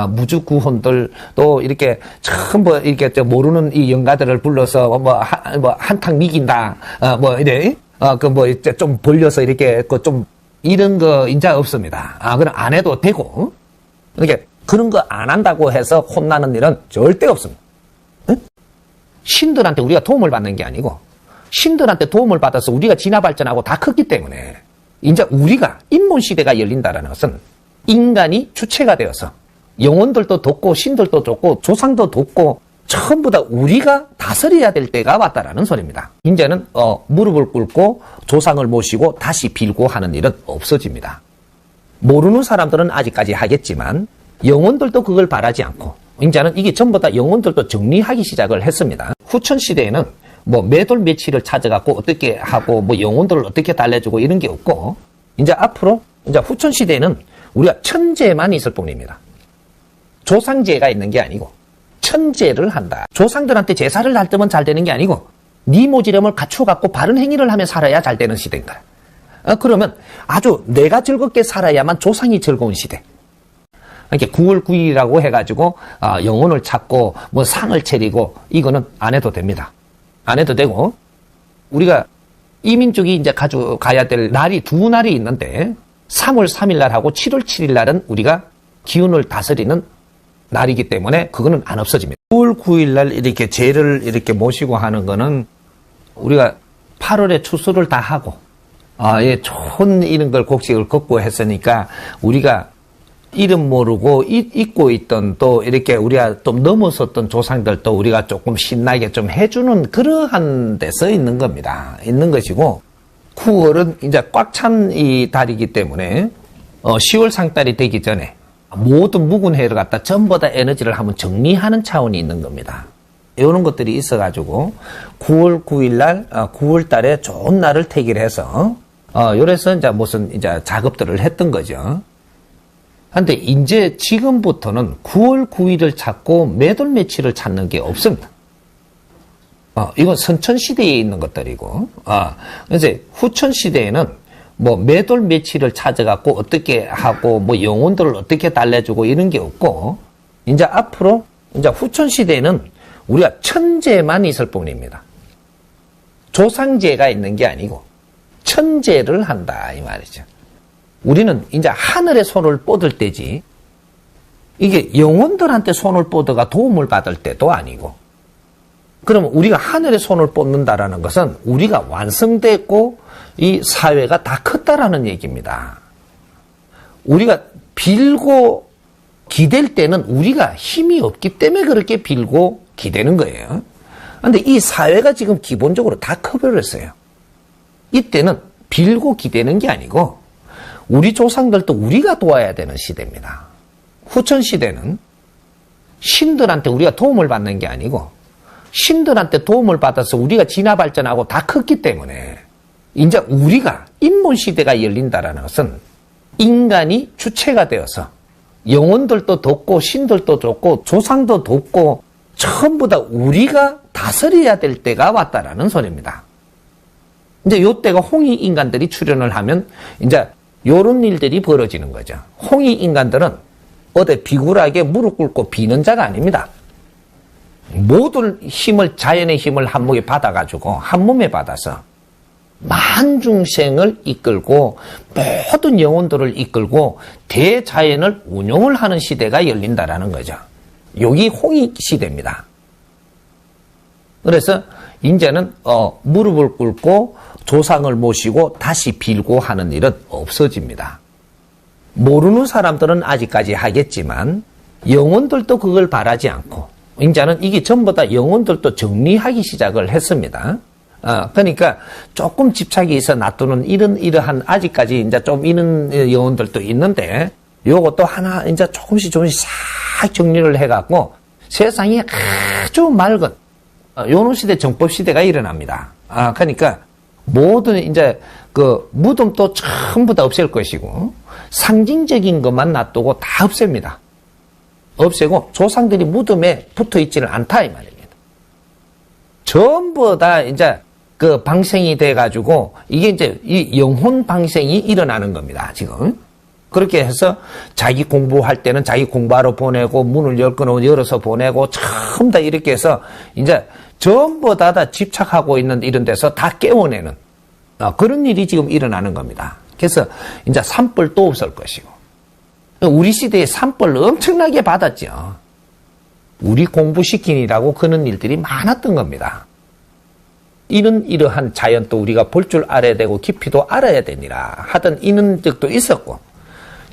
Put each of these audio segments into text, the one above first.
아, 무주 구혼들 또 이렇게 전부 이렇게 저 모르는 이 영가들을 불러서 뭐, 뭐 한탕 미긴다 어, 뭐 이래 어그뭐 좀 벌려서 이렇게 그 좀 이런 거 인자 없습니다. 아 그럼 안 해도 되고 이렇게 그런 거 안 한다고 해서 혼나는 일은 절대 없습니다. 응? 신들한테 우리가 도움을 받는 게 아니고 신들한테 도움을 받아서 우리가 진화 발전하고 다 컸기 때문에 이제 우리가 인문 시대가 열린다라는 것은 인간이 주체가 되어서 영혼들도 돕고 신들도 돕고 조상도 돕고 전부 다 우리가 다스려야 될 때가 왔다라는 소리입니다. 이제는 어, 무릎을 꿇고 조상을 모시고 다시 빌고 하는 일은 없어집니다. 모르는 사람들은 아직까지 하겠지만 영혼들도 그걸 바라지 않고 이제는 이게 전부 다 영혼들도 정리하기 시작을 했습니다. 후천 시대에는 뭐 매돌 매치를 찾아갖고 어떻게 하고 뭐 영혼들을 어떻게 달래주고 이런 게 없고 이제 앞으로 이제 후천 시대에는 우리가 천재만 있을 뿐입니다. 조상제가 있는 게 아니고 천재를 한다. 조상들한테 제사를 할 때면 잘 되는 게 아니고 니 모지름을 갖춰갖고 바른 행위를 하며 살아야 잘 되는 시대인다. 어, 그러면 아주 내가 즐겁게 살아야만 조상이 즐거운 시대. 이렇게 9월 9일이라고 해가지고 어, 영혼을 찾고 뭐 상을 차리고 이거는 안 해도 됩니다. 안 해도 되고 우리가 이민족이 이제 가져가야 될 날이 두 날이 있는데 3월 3일 날하고 7월 7일 날은 우리가 기운을 다스리는 날이기 때문에 그거는 안 없어집니다. 9월 9일 날 이렇게 제를 이렇게 모시고 하는 거는 우리가 8월에 추수를 다 하고 아, 예, 좋은 이런 걸 곡식을 걷고 했으니까 우리가 이름 모르고 잊고 있던 또 이렇게 우리가 좀 넘어섰던 조상들도 우리가 조금 신나게 좀 해주는 그러한 데서 있는 겁니다. 있는 것이고 9월은 이제 꽉 찬 이 달이기 때문에 어, 10월 상달이 되기 전에 모든 묵은 해를 갖다 전부 다 에너지를 한번 정리하는 차원이 있는 겁니다. 이런 것들이 있어가지고 9월 9일 날, 9월 어, 달에 좋은 날을 택일해서 어, 요래서 이제 무슨 이제 작업들을 했던 거죠. 근데 이제 지금부터는 9월 9일을 찾고 매돌 매치를 찾는 게 없습니다. 어, 이건 선천 시대에 있는 것들이고, 어, 이제 후천 시대에는 뭐 매돌 매치를 찾아갖고 어떻게 하고 뭐 영혼들을 어떻게 달래주고 이런 게 없고, 이제 앞으로 이제 후천 시대에는 우리가 천재만 있을 뿐입니다. 조상제가 있는 게 아니고 천재를 한다 이 말이죠. 우리는 이제 하늘의 손을 뻗을 때지 이게 영혼들한테 손을 뻗어가 도움을 받을 때도 아니고 그러면 우리가 하늘의 손을 뻗는다라는 것은 우리가 완성됐고 이 사회가 다 컸다라는 얘기입니다. 우리가 빌고 기댈 때는 우리가 힘이 없기 때문에 그렇게 빌고 기대는 거예요. 근데 이 사회가 지금 기본적으로 다 커버렸어요. 이때는 빌고 기대는 게 아니고 우리 조상들도 우리가 도와야 되는 시대입니다. 후천 시대는 신들한테 우리가 도움을 받는 게 아니고 신들한테 도움을 받아서 우리가 진화 발전하고 다 컸기 때문에 이제 우리가 인문 시대가 열린다라는 것은 인간이 주체가 되어서 영혼들도 돕고 신들도 돕고 조상도 돕고 전부 다 우리가 다스려야 될 때가 왔다라는 소리입니다. 이제 요 때가 홍익 인간들이 출현을 하면 이제 요런 일들이 벌어지는 거죠. 홍이 인간들은 어디 비굴하게 무릎 꿇고 비는 자가 아닙니다. 모든 힘을 자연의 힘을 한 몸에 받아가지고 한 몸에 받아서 만 중생을 이끌고 모든 영혼들을 이끌고 대자연을 운용을 하는 시대가 열린다라는 거죠. 여기 홍익 시대입니다. 그래서 이제는 어, 무릎을 꿇고 조상을 모시고 다시 빌고 하는 일은 없어집니다. 모르는 사람들은 아직까지 하겠지만 영혼들도 그걸 바라지 않고 이제는 이게 전부 다 영혼들도 정리하기 시작을 했습니다. 어, 그러니까 조금 집착이 있어 놔두는 이런 이러한 아직까지 이제 좀 이런 영혼들도 있는데 요것도 하나 이제 조금씩 조금씩 싹 정리를 해갖고 세상이 아주 맑은 어, 요런 시대 정법 시대가 일어납니다. 아, 그러니까 모든 이제 그 무덤도 전부 다 없앨 것이고 상징적인 것만 놔두고 다 없앱니다. 없애고 조상들이 무덤에 붙어 있지는 않다 이 말입니다. 전부 다 이제 그 방생이 돼 가지고 이게 이제 이 영혼 방생이 일어나는 겁니다. 지금 그렇게 해서 자기 공부할 때는 자기 공부하러 보내고 문을 열 거는 열어서 보내고 전부 다 이렇게 해서 이제 전부 다, 다 집착하고 있는 이런 데서 다 깨워내는 어, 그런 일이 지금 일어나는 겁니다. 그래서 이제 산벌도 없을 것이고 우리 시대에 산벌 엄청나게 받았죠. 우리 공부시키니라고 그런 일들이 많았던 겁니다. 이런 이러한 자연도 우리가 볼 줄 알아야 되고 깊이도 알아야 되니라 하던 이런 적도 있었고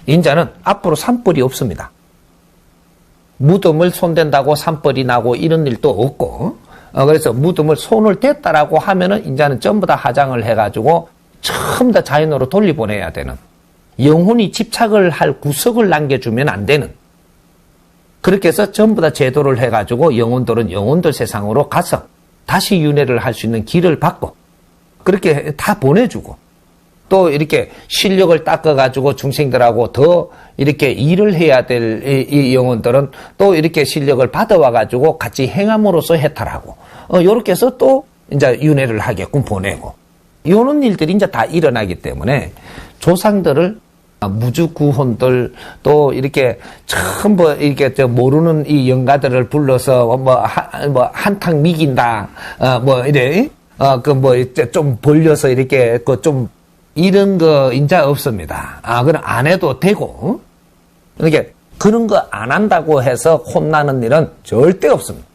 인자는 앞으로 산벌이 없습니다. 무덤을 손댄다고 산벌이 나고 이런 일도 없고 어, 그래서 무덤을 손을 댔다라고 하면은 인자는 전부 다 하장을 해가지고 처음 다 자연으로 돌리보내야 되는 영혼이 집착을 할 구석을 남겨주면 안 되는. 그렇게 해서 전부 다 제도를 해가지고 영혼들은 영혼들 세상으로 가서 다시 윤회를 할 수 있는 길을 받고 그렇게 다 보내주고 또 이렇게 실력을 닦아가지고 중생들하고 더 이렇게 일을 해야 될 이 영혼들은 또 이렇게 실력을 받아와가지고 같이 행함으로써 해탈하고 어, 요렇게 해서 또 이제 윤회를 하게끔 보내고. 요런 일들이 이제 다 일어나기 때문에 조상들을 무주 구혼들 또 이렇게 처음 뭐 이렇게 저 모르는 이 영가들을 불러서 뭐뭐 한탕 미긴다 어 뭐 이래 어 그뭐좀 벌려서 이렇게 그 좀 이런 거 인자 없습니다. 아 그럼 안 해도 되고 이렇게 그런 거 안 한다고 해서 혼나는 일은 절대 없습니다.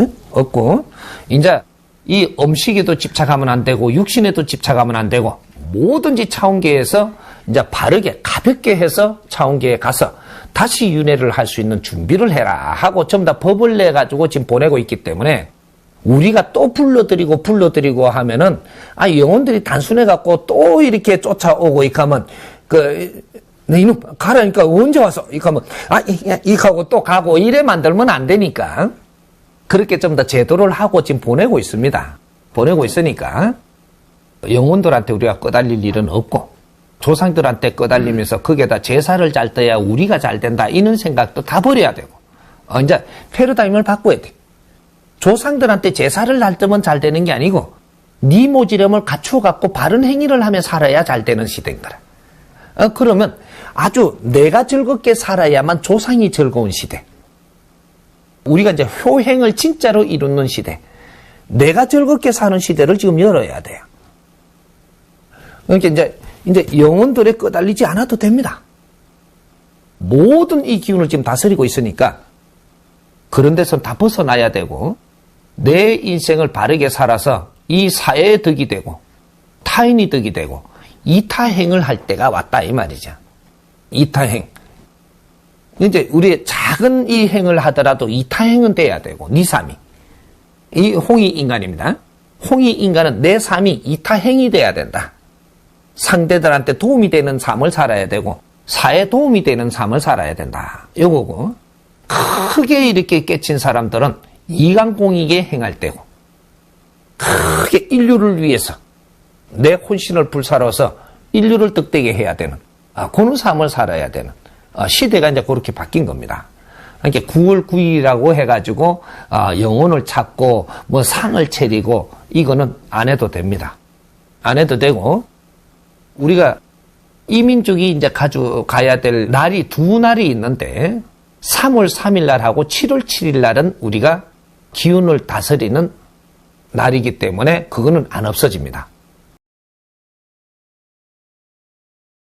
응? 없고 이제 이 음식에도 집착하면 안 되고 육신에도 집착하면 안 되고 뭐든지 차원계에서 이제 바르게 가볍게 해서 차원계에 가서 다시 윤회를 할 수 있는 준비를 해라 하고 전부 다 법을 내 가지고 지금 보내고 있기 때문에 우리가 또 불러드리고 불러드리고 하면은 아 영혼들이 단순해 갖고 또 이렇게 쫓아오고 이하면 그내 이놈 가라니까 언제 와서 이하면 아 이하고 또 가고 이래 만들면 안 되니까 그렇게 좀 더 제도를 하고 지금 보내고 있습니다. 보내고 있으니까 영혼들한테 우리가 꺼달릴 일은 없고 조상들한테 꺼달리면서 거기에다 제사를 잘 떠야 우리가 잘 된다 이런 생각도 다 버려야 되고 어, 이제 패러다임을 바꿔야 돼. 조상들한테 제사를 잘 뜨면 잘 되는 게 아니고 네 모지름을 갖추어 갖고 바른 행위를 하며 살아야 잘 되는 시대인 거라. 어, 그러면 아주 내가 즐겁게 살아야만 조상이 즐거운 시대. 우리가 이제 효행을 진짜로 이루는 시대. 내가 즐겁게 사는 시대를 지금 열어야 돼요. 그러니까 이제, 이제 영혼들에 끄달리지 않아도 됩니다. 모든 이 기운을 지금 다스리고 있으니까 그런 데서 다 벗어나야 되고 내 인생을 바르게 살아서 이 사회에 득이 되고 타인이 득이 되고 이타행을 할 때가 왔다 이 말이죠. 이타행. 이제 우리의 작은 이 행을 하더라도 이타행은 돼야 되고 니삼이 이 홍이 인간입니다. 홍이 인간은 내 삶이 이타행이 돼야 된다. 상대들한테 도움이 되는 삶을 살아야 되고 사회에 도움이 되는 삶을 살아야 된다. 요거고 크게 이렇게 깨친 사람들은 이강공익에 행할 때고 크게 인류를 위해서 내 혼신을 불사로서 인류를 득되게 해야 되는 아, 그런 삶을 살아야 되는 아, 시대가 이제 그렇게 바뀐 겁니다. 그러니까 9월 9일이라고 해가지고 아, 영혼을 찾고 뭐 상을 차리고 이거는 안 해도 됩니다. 안 해도 되고 우리가 이민족이 이제 가져가야 될 날이 두 날이 있는데 3월 3일 날하고 7월 7일 날은 우리가 기운을 다스리는 날이기 때문에 그거는 안 없어집니다.